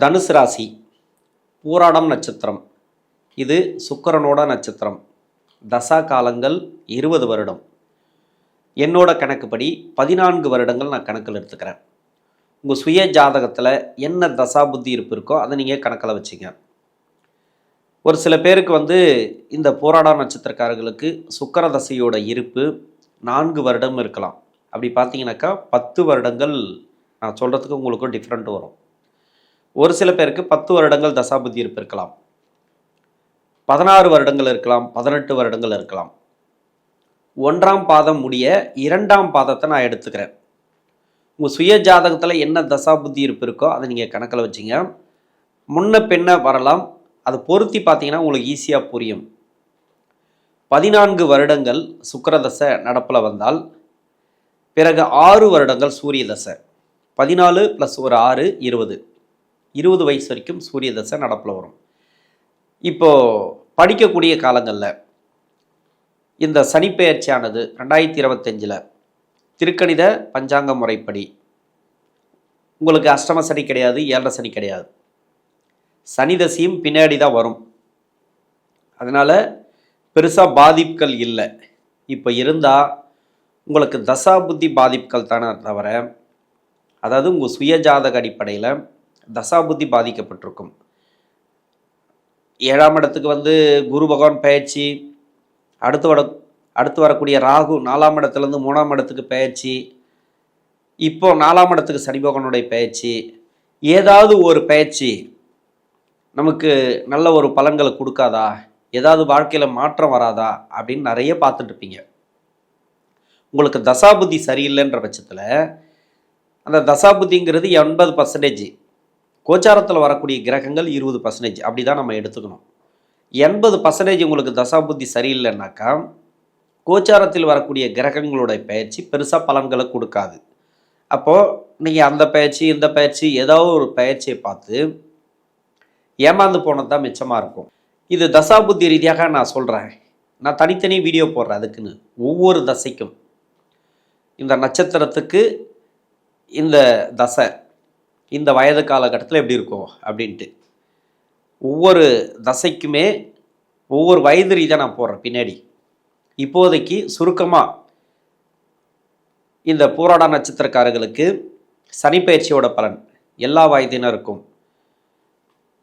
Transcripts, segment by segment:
தனுசு ராசி பூராடம் நட்சத்திரம். இது சுக்கரனோட நட்சத்திரம். தசா காலங்கள் இருபது வருடம். என்னோட கணக்குப்படி பதினான்கு வருடங்கள் நான் கணக்கில் எடுத்துக்கிறேன். உங்கள் சுய ஜாதகத்தில் என்ன தசா புத்தி இருப்பு இருக்கோ அதை நீங்கள் கணக்கில் வச்சுங்க. ஒரு சில பேருக்கு வந்து இந்த போராட நட்சத்திரக்காரர்களுக்கு சுக்கர தசையோட இருப்பு நான்கு வருடம் இருக்கலாம். அப்படி பார்த்தீங்கன்னாக்கா பத்து வருடங்கள் நான் சொல்கிறதுக்கு உங்களுக்கு டிஃப்ரெண்ட் வரும். ஒரு சில பேருக்கு பத்து வருடங்கள் தசாபுத்தி இருப்பு இருக்கலாம் பதினாறு வருடங்கள் இருக்கலாம் பதினெட்டு வருடங்கள் இருக்கலாம். ஒன்றாம் பாதம் முடிய இரண்டாம் பாதத்தை நான் எடுத்துக்கிறேன். உங்கள் சுய ஜாதகத்தில் என்ன தசாபுத்தி இருப்பு இருக்கோ அதை நீங்கள் கணக்கில் வச்சிங்க. முன்ன பின்ன வரலாம். அதை பொருத்தி பார்த்தீங்கன்னா உங்களுக்கு ஈஸியாக புரியும். பதினான்கு வருடங்கள் சுக்கிரதசை நடப்பில் வந்தால் பிறகு ஆறு வருடங்கள் சூரிய தசை. பதினாலு ப்ளஸ் ஒரு ஆறு இருபது. இருபது வயசு வரைக்கும் சூரிய தசை நடப்பில் வரும். இப்போது படிக்கக்கூடிய காலங்களில் இந்த சனிப்பெயர்ச்சியானது ரெண்டாயிரத்தி இருபத்தஞ்சில் திருக்கணித பஞ்சாங்க முறைப்படி உங்களுக்கு அஷ்டம சனி கிடையாது ஏழரை சனி கிடையாது. சனி தசையும் பின்னாடி தான் வரும். அதனால் பெருசாக பாதிப்புகள் இல்லை. இப்போ இருந்தால் உங்களுக்கு தசா புத்தி பாதிப்புகள் தானே தவிர அதாவது உங்கள் சுயஜாதக அடிப்படையில் தசாபுத்தி பாதிக்கப்பட்டிருக்கும். ஏழாம் இடத்துக்கு வந்து குரு பகவான் பயிற்சி அடுத்து வர அடுத்து வரக்கூடிய ராகு நாலாம் இடத்துலேருந்து மூணாம் இடத்துக்கு பயிற்சி இப்போ நாலாம் இடத்துக்கு சனி பகவானுடைய பயிற்சி ஏதாவது ஒரு பயிற்சி நமக்கு நல்ல ஒரு பலன்களை கொடுக்காதா? ஏதாவது வாழ்க்கையில் மாற்றம் வராதா? அப்படின்னு நிறைய பார்த்துட்டு இருப்பீங்க. உங்களுக்கு தசாபுத்தி சரியில்லைன்ற பட்சத்தில் அந்த தசாபுத்திங்கிறது எண்பது பர்சன்டேஜ் கோச்சாரத்தில் வரக்கூடிய கிரகங்கள் இருபது பர்சன்டேஜ் அப்படி தான் நம்ம எடுத்துக்கணும். எண்பது பர்சன்டேஜ் உங்களுக்கு தசாபுத்தி சரியில்லைன்னாக்கா கோச்சாரத்தில் வரக்கூடிய கிரகங்களுடைய பயிற்சி பெருசாக பலன்களை கொடுக்காது. அப்போது நீங்கள் அந்த பயிற்சி இந்த பயிற்சி ஏதோ ஒரு பயிற்சியை பார்த்து ஏமாந்து போனது தான் மிச்சமாக இருக்கும். இது தசாபுத்தி ரீதியாக நான் சொல்கிறேன் நான் தனித்தனி வீடியோ போடுறேன் அதுக்குன்னு. ஒவ்வொரு தசைக்கும். இந்த நட்சத்திரத்துக்கு இந்த தசை இந்த வயது காலகட்டத்தில் எப்படி இருக்கும் அப்படின்ட்டு. ஒவ்வொரு தசைக்குமே ஒவ்வொரு வயது ரீதியாக நான் போடுறேன் பின்னாடி. இப்போதைக்கு சுருக்கமாக இந்த பூராட நட்சத்திரக்காரர்களுக்கு சனிப்பயிற்சியோட பலன் எல்லா வயதினருக்கும்.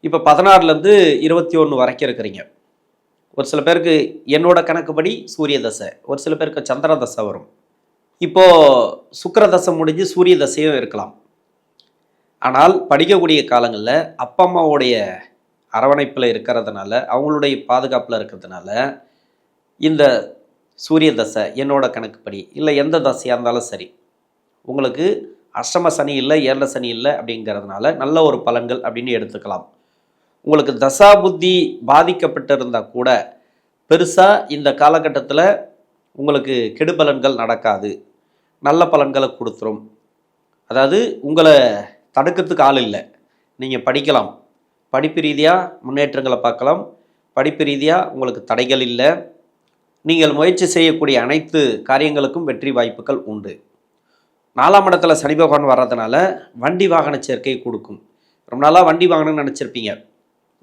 இப்போ பதினாறுலேருந்து இருபத்தி ஒன்று வரைக்கும் இருக்கிறீங்க. ஒரு சில பேருக்கு என்னோட கணக்குப்படி சூரிய தசை ஒரு சில பேருக்கு சந்திர தசை வரும். இப்போது சுக்கர தசை முடிஞ்சு சூரிய தசையும் இருக்கலாம். ஆனால் படிக்கக்கூடிய காலங்களில் அப்பா அம்மாவுடைய அரவணைப்பில் இருக்கிறதுனால அவங்களுடைய பாதுகாப்பில் இருக்கிறதுனால இந்த சூரிய தசை என்னோட கணக்குப்படி இல்லை எந்த தசையாக இருந்தாலும் சரி உங்களுக்கு அஷ்டம சனி இல்லை ஏழ சனி இல்லை அப்படிங்கிறதுனால நல்ல ஒரு பலன்கள் அப்படின்னு எடுத்துக்கலாம். உங்களுக்கு தசா புத்தி பாதிக்கப்பட்டிருந்தால் கூட பெருசாக இந்த காலகட்டத்தில் உங்களுக்கு கெடுபலன்கள் நடக்காது. நல்ல பலன்களை கொடுத்துரும். அதாவது உங்களை தடுக்கிறதுக்கு ஆள் இல்லை. நீங்கள் படிக்கலாம். படிப்பு ரீதியாக முன்னேற்றங்களை பார்க்கலாம். படிப்பு ரீதியாக உங்களுக்கு தடைகள் இல்லை. நீங்கள் முயற்சி செய்யக்கூடிய அனைத்து காரியங்களுக்கும் வெற்றி வாய்ப்புகள் உண்டு. நாலாம் இடத்துல சனி பகவான் வர்றதுனால வண்டி வாகன சேர்க்கை கொடுக்கும். ரொம்ப நாளாக வண்டி வாங்கணும்னு நினச்சிருப்பீங்க.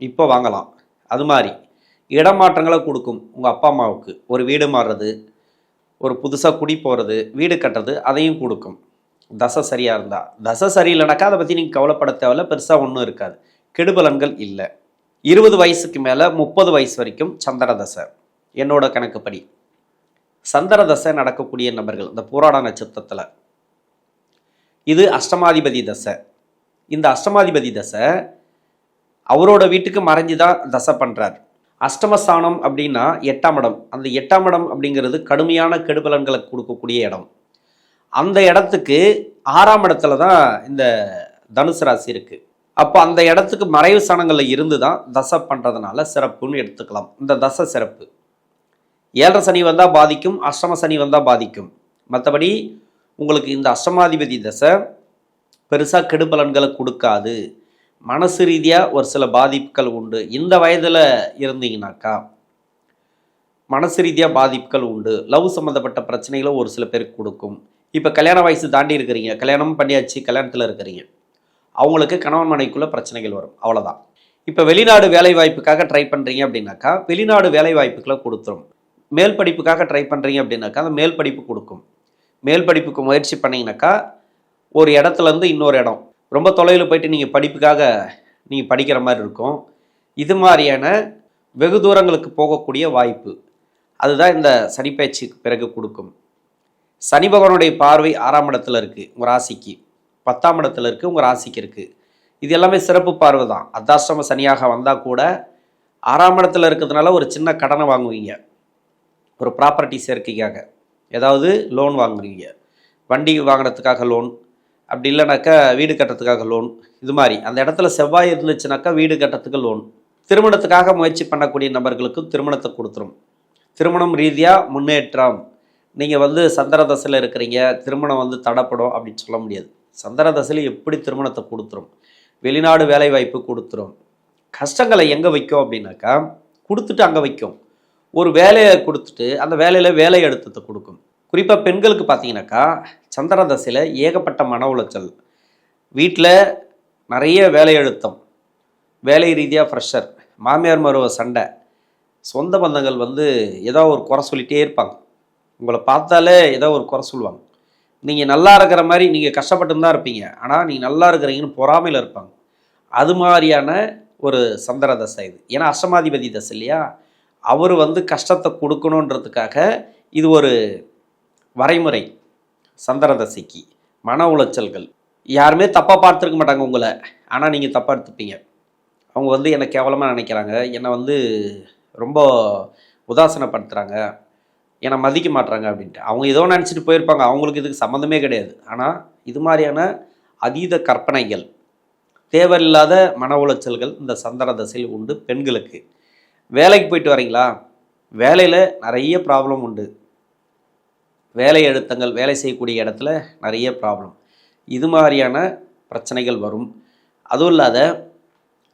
இப்போ வாங்கலாம். அது மாதிரி இடமாற்றங்களை கொடுக்கும் உங்கள் அப்பா அம்மாவுக்கு. ஒரு வீடு மாறுறது ஒரு புதுசாக குடி போகிறது வீடு கட்டுறது அதையும் கொடுக்கும். தசை சரியாக இருந்தால் தசை சரியில்லைனாக்கா அதை பற்றி நீங்கள் கவலைப்பட தேவையில்ல. பெருசாக ஒன்றும் இருக்காது. கெடுபலன்கள் இல்லை. இருபது வயசுக்கு மேலே முப்பது வயசு வரைக்கும் சந்திர தசை. என்னோட கணக்குப்படி. சந்திர தசை நடக்கக்கூடிய நபர்கள் இந்த போராட நட்சத்திரத்தில். இது அஷ்டமாதிபதி தசை. இந்த அஷ்டமாதிபதி தசை அவரோட வீட்டுக்கு மறைஞ்சு தான் தசை பண்ணுறார் அஷ்டமஸ்தானம் அப்படின்னா எட்டாம் இடம். அந்த எட்டாம் இடம் அப்படிங்கிறது கடுமையான கெடுபலன்களை கொடுக்கக்கூடிய இடம். அந்த இடத்துக்கு ஆறாம் இடத்துல தான் இந்த தனுசு ராசி இருக்குது அப்போ அந்த இடத்துக்கு மறைவு சனங்களில் இருந்து தான் தசை பண்ணுறதுனால சிறப்புன்னு எடுத்துக்கலாம். இந்த தசை சிறப்பு. ஏழரை சனி வந்தால் பாதிக்கும் அஷ்டம சனி வந்தால் பாதிக்கும். மற்றபடி உங்களுக்கு இந்த அஷ்டமாதிபதி தசை பெருசாக கெடுபலன்களை கொடுக்காது. மனசு ரீதியாக ஒரு சில பாதிப்புகள் உண்டு. இந்த வயதில் இருந்தீங்கனாக்கா மனசு ரீதியாக பாதிப்புகள் உண்டு. லவ் சம்மந்தப்பட்ட பிரச்சனைகளை ஒரு சில பேருக்கு கொடுக்கும். இப்போ கல்யாண வயசு தாண்டி இருக்கிறீங்க. கல்யாணம் பண்ணியாச்சு கல்யாணத்தில் இருக்கிறீங்க. அவங்களுக்கு கணவன் மனைக்குள்ளே பிரச்சனைகள் வரும். அவ்வளோதான் இப்போ வெளிநாடு வேலை வாய்ப்புக்காக ட்ரை பண்ணுறீங்க அப்படின்னாக்கா வெளிநாடு வேலை வாய்ப்புகளை கொடுத்துரும். மேல் படிப்புக்காக ட்ரை பண்ணுறீங்க அப்படின்னாக்கா அந்த மேல் படிப்பு கொடுக்கும். மேல் படிப்புக்கு முயற்சி பண்ணிங்கனாக்கா ஒரு இடத்துலேருந்து இன்னொரு இடம். ரொம்ப தொலைவில் போயிட்டு நீங்கள் படிப்புக்காக நீங்கள் படிக்கிற மாதிரி இருக்கும். இது மாதிரியான வெகு தூரங்களுக்கு போகக்கூடிய வாய்ப்பு. அதுதான் இந்த சனிப்பயிற்சிக்கு பிறகு கொடுக்கும். சனி பகவானுடைய பார்வை ஆறாம் இடத்துல இருக்குது உங்கள் ராசிக்கு. பத்தாம் இடத்துல இருக்குது உங்கள் ராசிக்கு இருக்குது இது எல்லாமே சிறப்பு பார்வை தான். அர்த்தாஷ்டம சனியாக வந்தால் கூட ஆறாம் இடத்துல இருக்கிறதுனால ஒரு சின்ன கடனை வாங்குவீங்க. ஒரு ப்ராப்பர்ட்டி சேர்க்கைக்காக. ஏதாவது லோன் வாங்குவீங்க வண்டி வாங்கினதுக்காக லோன் அப்படி இல்லைனாக்கா வீடு கட்டுறதுக்காக லோன் இது மாதிரி. அந்த இடத்துல செவ்வாய் இருந்துச்சுனாக்கா வீடு கட்டுறதுக்கு லோன் திருமணத்துக்காக முயற்சி பண்ணக்கூடிய நபர்களுக்கும் திருமணத்தை கொடுத்துரும். திருமணம் ரீதியாக முன்னேற்றம். நீங்கள் வந்து சந்திர தசையில் இருக்கிறீங்க திருமணம் வந்து தடப்படும் அப்படின்னு சொல்ல முடியாது. சந்திர தசையில் எப்படி திருமணத்தை கொடுத்துரும்? வெளிநாடு வேலை வாய்ப்பு கொடுத்துரும். கஷ்டங்களை எங்கே வைக்கும் அப்படின்னாக்கா கொடுத்துட்டு அங்கே வைக்கும். ஒரு வேலையை கொடுத்துட்டு அந்த வேலையில் வேலை எடுத்தத்தை கொடுக்கும். குறிப்பாக பெண்களுக்கு பார்த்தீங்கன்னாக்கா சந்திர தசையில் ஏகப்பட்ட மன உளைச்சல். வீட்டில் நிறைய வேலை அழுத்தம். வேலை ரீதியாக ஃப்ரெஷர் மாமியார் மருவ சண்டை. சொந்த பந்தங்கள் வந்து ஏதோ ஒரு குறை சொல்லிகிட்டே இருப்பாங்க. உங்களை பார்த்தாலே ஏதோ ஒரு குறை சொல்லுவாங்க. நீங்கள் நல்லா இருக்கிற மாதிரி நீங்கள் கஷ்டப்பட்டு தான் இருப்பீங்க. ஆனால் நீங்கள் நல்லா இருக்கிறீங்கன்னு பொறாமையில் இருப்பாங்க. அது மாதிரியான ஒரு சந்திர தசை இது. ஏன்னா அஷ்டமாதிபதி தசை இல்லையா? அவர் வந்து கஷ்டத்தை கொடுக்கணுன்றதுக்காக இது ஒரு வரைமுறை சந்திர தசைக்கு. மன உளைச்சல்கள். யாருமே தப்பாக பார்த்துருக்க மாட்டாங்க உங்களை. ஆனால் நீங்கள் தப்பாக எடுத்துப்பீங்க. அவங்க வந்து என்னை கேவலமாக நினைக்கிறாங்க. என்னை வந்து ரொம்ப உதாசனப்படுத்துகிறாங்க என்னை மதிக்க மாட்டுறாங்க அப்படின்ட்டு. அவங்க ஏதோ நினச்சிட்டு போயிருப்பாங்க. அவங்களுக்கு இதுக்கு சம்மந்தமே கிடையாது. ஆனால் இது மாதிரியான அதீத கற்பனைகள் தேவையில்லாத மன உளைச்சல்கள் இந்த சந்திர தசையில் உண்டு பெண்களுக்கு. வேலைக்கு போயிட்டு வரீங்களா? வேலையில் நிறைய ப்ராப்ளம் உண்டு. வேலை அழுத்தங்கள் வேலை செய்யக்கூடிய இடத்துல நிறைய ப்ராப்ளம் இது மாதிரியான பிரச்சனைகள் வரும். அதுவும் இல்லாத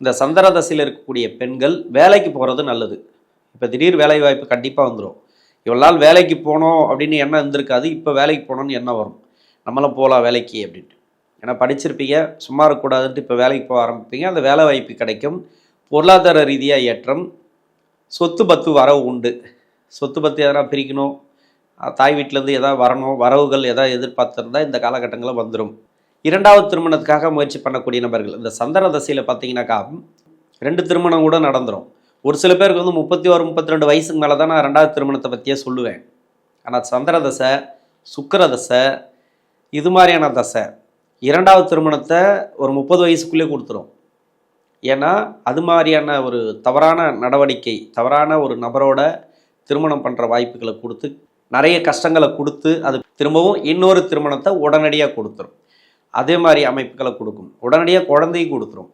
இந்த சந்திர தசையில் இருக்கக்கூடிய பெண்கள் வேலைக்கு போகிறது நல்லது. இப்போ திடீர் வேலை வாய்ப்பு கண்டிப்பாக வந்துடும் இவ்வளோ நாள் வேலைக்கு போனோம் அப்படின்னு எண்ணம் இருந்திருக்காது இப்போ வேலைக்கு போகணுன்னு எண்ணம் வரும். நம்மளும் போகலாம் வேலைக்கு அப்படின்ட்டு. ஏன்னா படிச்சிருப்பீங்க சும்மா இருக்கக்கூடாதுன்ட்டு இப்போ வேலைக்கு போக ஆரம்பிப்பீங்க அந்த வேலை வாய்ப்பு கிடைக்கும். பொருளாதார ரீதியாக ஏற்றம். சொத்து பத்து வரவு உண்டு. சொத்து பத்து எதனா பிரிக்கணும். தாய் வீட்டிலேருந்து எதாவது வரணும் வரவுகள் எதாவது எதிர்பார்த்துருந்தா இந்த காலகட்டங்களில் வந்துடும் இரண்டாவது திருமணத்துக்காக முயற்சி பண்ணக்கூடிய நபர்கள். இந்த சந்திர தசையில் பார்த்தீங்கன்னாக்கா ரெண்டு திருமணம் கூட நடந்துடும் ஒரு சில பேருக்கு வந்து முப்பத்தி ஒரு முப்பத்தி ரெண்டு வயசுக்கு மேலே தான் நான் ரெண்டாவது திருமணத்தை பற்றியே சொல்லுவேன். ஆனால் சந்திர தசை சுக்கிர தசை இது மாதிரியான தசை இரண்டாவது திருமணத்தை ஒரு முப்பது வயசுக்குள்ளே கொடுத்துரும். ஏன்னா அது மாதிரியான ஒரு தவறான நடவடிக்கை தவறான ஒரு நபரோட திருமணம் பண்ணுற வாய்ப்புகளை கொடுத்து நிறைய கஷ்டங்களை கொடுத்து அது திரும்பவும் இன்னொரு திருமணத்தை உடனடியாக கொடுத்துரும். அதே மாதிரி அமைப்புகளை கொடுக்கும். உடனடியாக குழந்தையும் கொடுத்துரும்.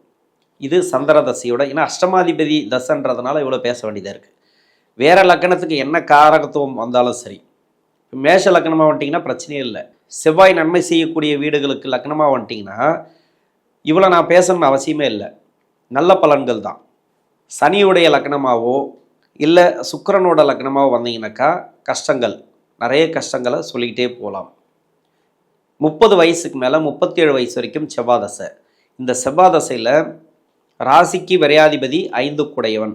இது சந்திர தசையோட ஏன்னா அஷ்டமாதிபதி தசைன்றதுனால இவ்வளோ பேச வேண்டியதாக இருக்குது வேறு லக்கணத்துக்கு என்ன காரகத்துவம் வந்தாலும் சரி மேஷ லக்கணமாக வந்துட்டிங்கன்னா பிரச்சனையே இல்லை. செவ்வாய் நன்மை செய்யக்கூடிய வீடுகளுக்கு லக்னமாக வந்துட்டிங்கன்னா இவ்வளோ நான் பேசணும்னு அவசியமே இல்லை. நல்ல பலன்கள் தான். சனியுடைய லக்னமாகவோ இல்லை சுக்கரனோட லக்னமாகவோ வந்தீங்கன்னாக்கா கஷ்டங்கள் நிறைய கஷ்டங்களை சொல்லிக்கிட்டே போகலாம். முப்பது வயசுக்கு மேலே முப்பத்தேழு வயசு வரைக்கும் செவ்வாதசை இந்த செவ்வாதசையில் ராசிக்கு விரையாதிபதி ஐந்து குடையவன்.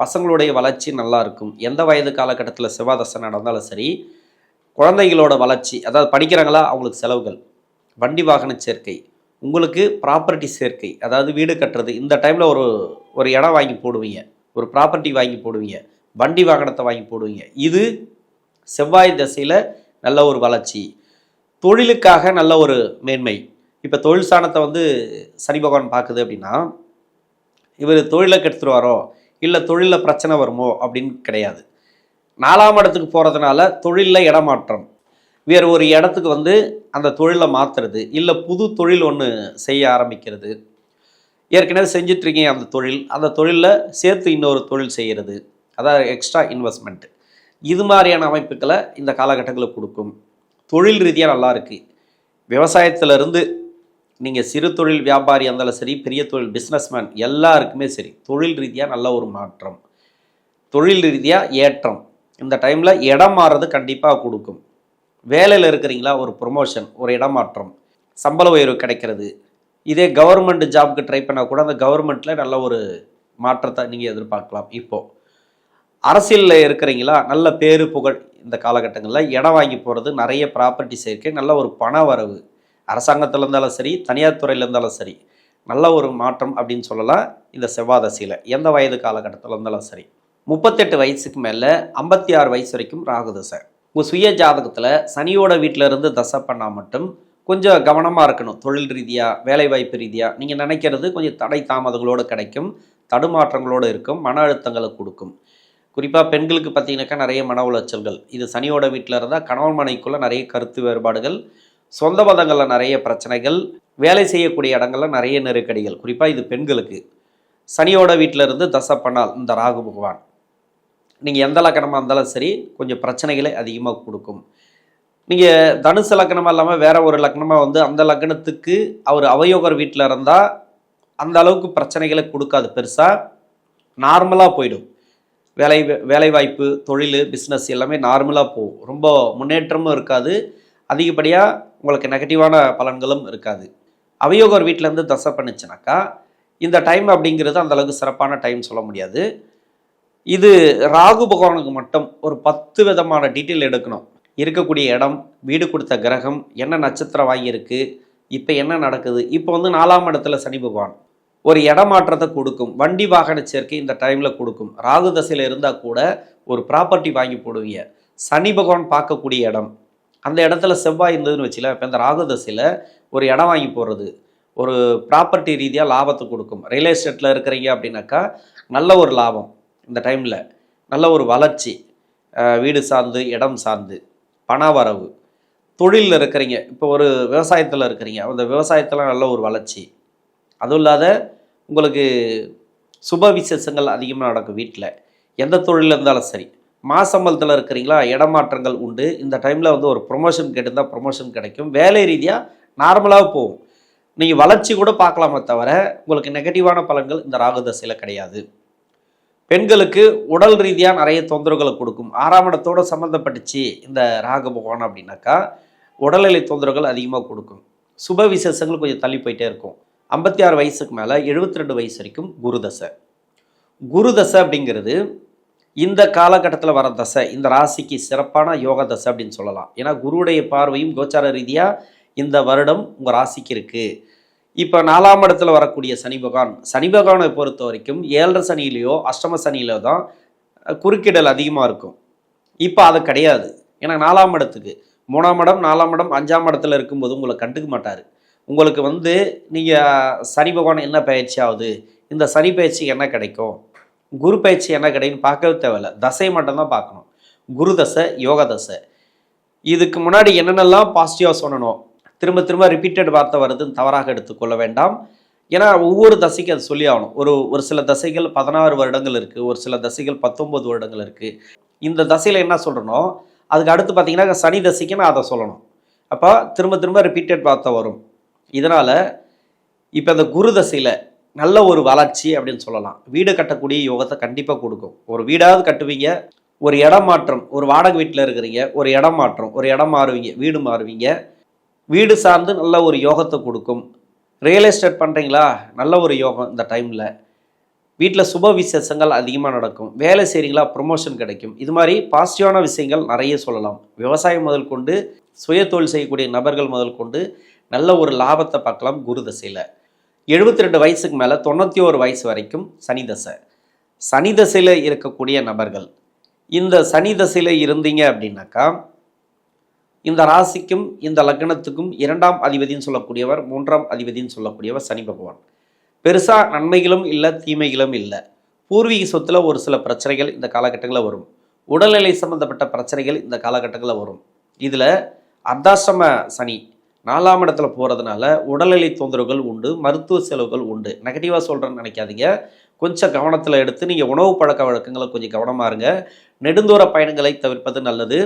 பசங்களுடைய வளர்ச்சி நல்லா இருக்கும். எந்த வயது காலகட்டத்தில் செவ்வாதசை நடந்தாலும் சரி குழந்தைகளோட வளர்ச்சி அதாவது படிக்கிறாங்களா அவங்களுக்கு செலவுகள். வண்டி வாகன சேர்க்கை உங்களுக்கு ப்ராப்பர்ட்டி சேர்க்கை அதாவது வீடு கட்டுறது இந்த டைமில் ஒரு ஒரு இடம் வாங்கி போடுவீங்க. ஒரு ப்ராப்பர்ட்டி வாங்கி போடுவீங்க. வண்டி வாகனத்தை வாங்கி போடுவீங்க. இது செவ்வாய் தசையில் நல்ல ஒரு வளர்ச்சி. தொழிலுக்காக நல்ல ஒரு மேன்மை. இப்போ தொழில் சாணத்தை வந்து சனி பகவான் பார்க்குது அப்படின்னா இவர் தொழிலை கெடுத்துருவாரோ? இல்லை தொழிலில் பிரச்சனை வருமோ? அப்படின்னு கிடையாது. நாலாம் இடத்துக்கு போகிறதுனால தொழிலில் இடமாற்றம். வேறு ஒரு இடத்துக்கு வந்து அந்த தொழிலை மாற்றுறது இல்லை புது தொழில் ஒன்று செய்ய ஆரம்பிக்கிறது. ஏற்கனவே செஞ்சிட்ருக்கீங்க அந்த தொழில். அந்த தொழிலில் சேர்த்து இன்னொரு தொழில் செய்கிறது அதாவது எக்ஸ்ட்ரா இன்வெஸ்ட்மெண்ட் இது மாதிரியான அமைப்புகளை இந்த காலகட்டங்களில் கொடுக்கும். தொழில் ரீதியாக நல்லா இருக்குது விவசாயத்திலிருந்து நீங்கள் சிறு தொழில் வியாபாரி இருந்தாலும் சரி பெரிய தொழில் பிஸ்னஸ்மேன் எல்லாருக்குமே சரி தொழில் ரீதியாக நல்ல ஒரு மாற்றம். தொழில் ரீதியாக ஏற்றம். இந்த டைமில் இடம் மாறுறது கண்டிப்பாக கொடுக்கும். வேலையில் இருக்கிறீங்களா ஒரு ப்ரொமோஷன் ஒரு இடமாற்றம் சம்பள உயர்வு கிடைக்கிறது. இதே கவர்மெண்ட் ஜாப்க்கு ட்ரை பண்ணால் கூட அந்த கவர்மெண்ட்டில் நல்ல ஒரு மாற்றத்தை நீங்கள் எதிர்பார்க்கலாம் இப்போது அரசியலில் இருக்கிறீங்களா நல்ல பேரு புகழ் இந்த காலகட்டங்களில் இடம் வாங்கி போகிறது நிறைய ப்ராப்பர்ட்டி சேர்க்கை நல்ல ஒரு பண வரவு. அரசாங்கத்தில் இருந்தாலும் சரி தனியார் துறையில் இருந்தாலும் சரி நல்ல ஒரு மாற்றம் அப்படின்னு சொல்லலாம் இந்த செவ்வாதசியில். எந்த வயது காலகட்டத்தில் இருந்தாலும் சரி. முப்பத்தெட்டு வயசுக்கு மேலே ஐம்பத்தி ஆறு வயசு வரைக்கும் ராகு தசை உங்கள் சுய ஜாதகத்தில் சனியோட வீட்டில் இருந்து தசை பண்ணால் மட்டும் கொஞ்சம் கவனமாக இருக்கணும். தொழில் ரீதியாக வேலைவாய்ப்பு ரீதியாக நீங்கள் நினைக்கிறது கொஞ்சம் தடை தாமதங்களோடு கிடைக்கும். தடுமாற்றங்களோடு இருக்கும். மன அழுத்தங்களை கொடுக்கும். குறிப்பாக பெண்களுக்கு பார்த்தீங்கன்னாக்கா நிறைய மன உளைச்சல்கள். இது சனியோட வீட்டில் இருந்தால் கணவன் மனைக்குள்ளே நிறைய கருத்து வேறுபாடுகள். சொந்த பதங்களில் நிறைய பிரச்சனைகள் வேலை செய்யக்கூடிய இடங்கள்ல நிறைய நெருக்கடிகள். குறிப்பாக இது பெண்களுக்கு. சனியோட வீட்டில் இருந்து தசப்பனால் இந்த ராகு பகவான். நீங்கள் எந்த லக்கணமாக இருந்தாலும் சரி கொஞ்சம் பிரச்சனைகளை அதிகமாக கொடுக்கும். நீங்கள் தனுசு லக்கணமாக இல்லாமல் வேறு ஒரு லக்கணமாக வந்து அந்த லக்கணத்துக்கு அவர் அவயோகர் வீட்டில் இருந்தால் அந்த அளவுக்கு பிரச்சனைகளை கொடுக்காது பெருசாக நார்மலாக போயிடும். வேலை வேலைவாய்ப்பு தொழில் பிஸ்னஸ் எல்லாமே நார்மலாக போகும். ரொம்ப முன்னேற்றமும் இருக்காது. அதிகப்படியாக உங்களுக்கு நெகட்டிவான பலன்களும் இருக்காது. அவயோகர் வீட்டிலேருந்து தசை பண்ணிச்சுனாக்கா இந்த டைம் அப்படிங்கிறது அந்தளவுக்கு சிறப்பான டைம் சொல்ல முடியாது. இது ராகு பகவானுக்கு மட்டும் ஒரு பத்து விதமான டீட்டெயில் எடுக்கணும். இருக்கக்கூடிய இடம் வீடு கொடுத்த கிரகம் என்ன நட்சத்திரம் வாங்கியிருக்கு இப்போ என்ன நடக்குது இப்போ வந்து நாலாம் இடத்துல சனி பகவான். ஒரு இடமாற்றத்தை கொடுக்கும் வண்டி வாகன சேர்க்கை இந்த டைமில் கொடுக்கும். ராகு தசையில் இருந்தால் கூட ஒரு ப்ராப்பர்ட்டி வாங்கி போடுவீங்க. சனி பகவான் பார்க்கக்கூடிய இடம் அந்த இடத்துல செவ்வாய் இருந்ததுன்னு வச்சுல இப்போ இந்த ராகு தசையில் ஒரு இடம் வாங்கி போடுறது ஒரு ப்ராப்பர்ட்டி ரீதியாக லாபத்தை கொடுக்கும். ரியல் எஸ்டேட்டில் இருக்கிறீங்க அப்படின்னாக்கா நல்ல ஒரு லாபம் இந்த டைமில் நல்ல ஒரு வளர்ச்சி வீடு சார்ந்து இடம் சார்ந்து பண வரவு. தொழிலில் இருக்கிறீங்க இப்போ ஒரு விவசாயத்தில் இருக்கிறீங்க அந்த விவசாயத்தில் நல்ல ஒரு வளர்ச்சி. அதுவும் இல்லாத உங்களுக்கு சுப விசேஷங்கள் அதிகமாக நடக்கும் வீட்டில் எந்த தொழிலில் இருந்தாலும் சரி. மாசம்பளத்தில் இருக்கிறீங்களா? இடமாற்றங்கள் உண்டு. இந்த டைமில் வந்து ஒரு ப்ரொமோஷன் கேட்டிருந்தால் ப்ரொமோஷன் கிடைக்கும். வேலை ரீதியாக நார்மலாக போகும். நீங்கள் வளர்ச்சி கூட பார்க்கலாமே தவிர உங்களுக்கு நெகட்டிவான பலன்கள் இந்த ராகு தசையில் கிடையாது. பெண்களுக்கு உடல் ரீதியாக நிறைய தொந்தரவுகளை கொடுக்கும். ஆறாம் இடத்தோடு சம்மந்தப்பட்டுச்சு இந்த ராகு பகவான் அப்படின்னாக்கா உடல்நிலை தொந்தரவுகள் அதிகமாக கொடுக்கும். சுப விசேஷங்கள் கொஞ்சம் தள்ளி போயிட்டே இருக்கும். ஐம்பத்தி ஆறு வயசுக்கு மேலே எழுபத்தி ரெண்டு வயசு வரைக்கும் குருதசை குருதசை அப்படிங்கிறது இந்த காலகட்டத்தில் வர தசை இந்த ராசிக்கு சிறப்பான யோக தசை அப்படின்னு சொல்லலாம். ஏன்னா குருவுடைய பார்வையும் கோச்சார ரீதியாக இந்த வருடம் உங்கள் ராசிக்கு இருக்குது இப்போ நாலாம் இடத்துல வரக்கூடிய சனி பகவான் சனி பகவானை பொறுத்த வரைக்கும் ஏழரை சனியிலையோ அஷ்டம சனியிலோ தான் குறுக்கிடல் அதிகமாக இருக்கும். இப்போ அது கிடையாது. ஏன்னா நாலாம் இடத்துக்கு. மூணாம் இடம் நாலாம் இடம் அஞ்சாம் இடத்துல இருக்கும்போது உங்களை கண்டுக்க மாட்டார். உங்களுக்கு வந்து நீங்கள் சனி பகவான் என்ன பயிற்சி ஆகுது? இந்த சனி பயிற்சி என்ன கிடைக்கும்? குரு பயிற்சி என்ன கிடைக்குன்னு பார்க்கவே தேவையில்ல. தசை மட்டும்தான் பார்க்கணும். குரு தசை யோக தசை. இதுக்கு முன்னாடி என்னென்னலாம் பாசிட்டிவாக சொல்லணும் திரும்ப திரும்ப ரிப்பீட்டட் வார்த்தை வருதுன்னு தவறாக எடுத்துக்கொள்ள வேண்டாம். ஏன்னா ஒவ்வொரு தசைக்கும் அது சொல்லி ஆகணும். ஒரு ஒரு சில தசைகள் பதினாறு வருடங்கள் இருக்குது ஒரு சில தசைகள் பத்தொம்பது வருடங்கள் இருக்குது இந்த தசையில் என்ன சொல்கிறனோ அதுக்கு அடுத்து பார்த்தீங்கன்னா சனி தசைக்கு நான் அதை சொல்லணும். அப்போ திரும்ப திரும்ப ரிப்பீட்டட் வார்த்தை வரும். இதனால் இப்போ இந்த குரு தசையில் நல்ல ஒரு வளர்ச்சி அப்படின்னு சொல்லலாம். வீடு கட்டக்கூடிய யோகத்தை கண்டிப்பாக கொடுக்கும். ஒரு வீடாவது கட்டுவீங்க ஒரு இடம் மாற்றம் ஒரு வாடகை வீட்டில் இருக்கிறீங்க ஒரு இடம் மாற்றம் ஒரு இடம் மாறுவீங்க வீடு மாறுவீங்க. வீடு சார்ந்து நல்ல ஒரு யோகத்தை கொடுக்கும். ரியல் எஸ்டேட் பண்ணுறீங்களா நல்ல ஒரு யோகம் இந்த டைமில் வீட்டில் சுப விசேஷங்கள் அதிகமாக நடக்கும். வேலை செய்கிறீங்களா ப்ரொமோஷன் கிடைக்கும். இது மாதிரி பாசிட்டிவான விஷயங்கள் நிறைய சொல்லலாம். விவசாயம் முதல் கொண்டு சுய தொழில் செய்யக்கூடிய நபர்கள் முதல் கொண்டு நல்ல ஒரு லாபத்தை பார்க்கலாம் குரு தசையில். எழுபத்தி ரெண்டு வயசுக்கு மேலே தொண்ணூற்றி ஒரு வயசு வரைக்கும் சனி தசை. சனி தசையில் இருக்கக்கூடிய நபர்கள் இந்த சனி தசையில் இருந்தீங்க அப்படின்னாக்கா இந்த ராசிக்கும் இந்த லக்னத்துக்கும் இரண்டாம் அதிபதின்னு சொல்லக்கூடியவர் மூன்றாம் அதிபதின்னு சொல்லக்கூடியவர் சனி பகவான். பெருசாக நன்மைகளும் இல்லை தீமைகளும் இல்லை. பூர்வீக சொத்தில் ஒரு சில பிரச்சனைகள் இந்த காலகட்டங்களில் வரும். உடல்நிலை சம்பந்தப்பட்ட பிரச்சனைகள் இந்த காலகட்டங்களில் வரும். இதில் அர்த்தாசிரம சனி நாலாம் இடத்துல போகிறதுனால உடல்நிலை தொந்தரவுகள் உண்டு மருத்துவ செலவுகள் உண்டு. நெகட்டிவாக சொல்கிறேன்னு நினைக்காதீங்க. கொஞ்சம் கவனத்தில் எடுத்து நீங்கள் உணவு பழக்க வழக்கங்களை கொஞ்சம் கவனமாக இருங்க. நெடுந்தூர பயணங்களை தவிர்ப்பது நல்லது.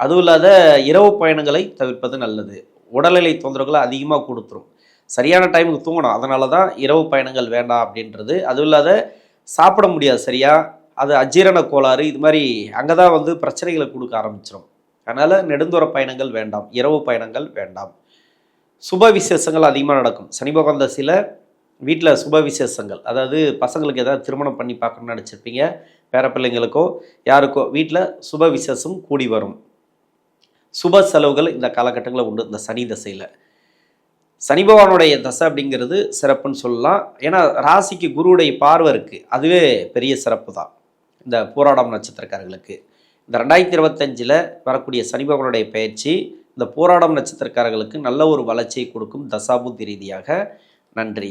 அதுவும் இல்லாத இரவு பயணங்களை தவிர்ப்பது நல்லது. உடல்நிலை தொந்தரவுகளை அதிகமாக கொடுத்துரும். சரியான டைமுக்கு தூங்கணும். அதனால தான் இரவு பயணங்கள் வேண்டாம் அப்படின்றது. அதுவும் இல்லாத சாப்பிட முடியாது சரியா? அது அஜீரண கோளாறு. இது மாதிரி அங்கே தான் வந்து பிரச்சனைகளை கொடுக்க ஆரம்பிச்சிடும் அதனால் நெடுந்தூர பயணங்கள் வேண்டாம் இரவு பயணங்கள் வேண்டாம். சுப விசேஷங்கள் அதிகமாக நடக்கும். சனி பகவான் தசையில் வீட்டில் சுப விசேஷங்கள். அதாவது பசங்களுக்கு ஏதாவது திருமணம் பண்ணி பார்க்கணும்னு நினச்சிருப்பீங்க பேரப்பிள்ளைங்களுக்கோ யாருக்கோ வீட்டில் சுப விசேஷம் கூடி வரும். சுப செலவுகள் இந்த காலகட்டங்களில் உண்டு இந்த சனி தசையில். சனி பகவானுடைய தசை அப்படிங்கிறது சிறப்புன்னு சொல்லலாம். ஏன்னா ராசிக்கு குருவுடைய பார்வை இருக்குது அதுவே பெரிய சிறப்பு தான் இந்த போராடம் நட்சத்திரக்காரர்களுக்கு. இந்த ரெண்டாயிரத்தி இருபத்தஞ்சில் வரக்கூடிய சனி பகவானுடைய பயிற்சி இந்த போராடம் நட்சத்திரக்காரர்களுக்கு நல்ல ஒரு வளர்ச்சியை கொடுக்கும் தசாபுத்தி ரீதியாக. நன்றி.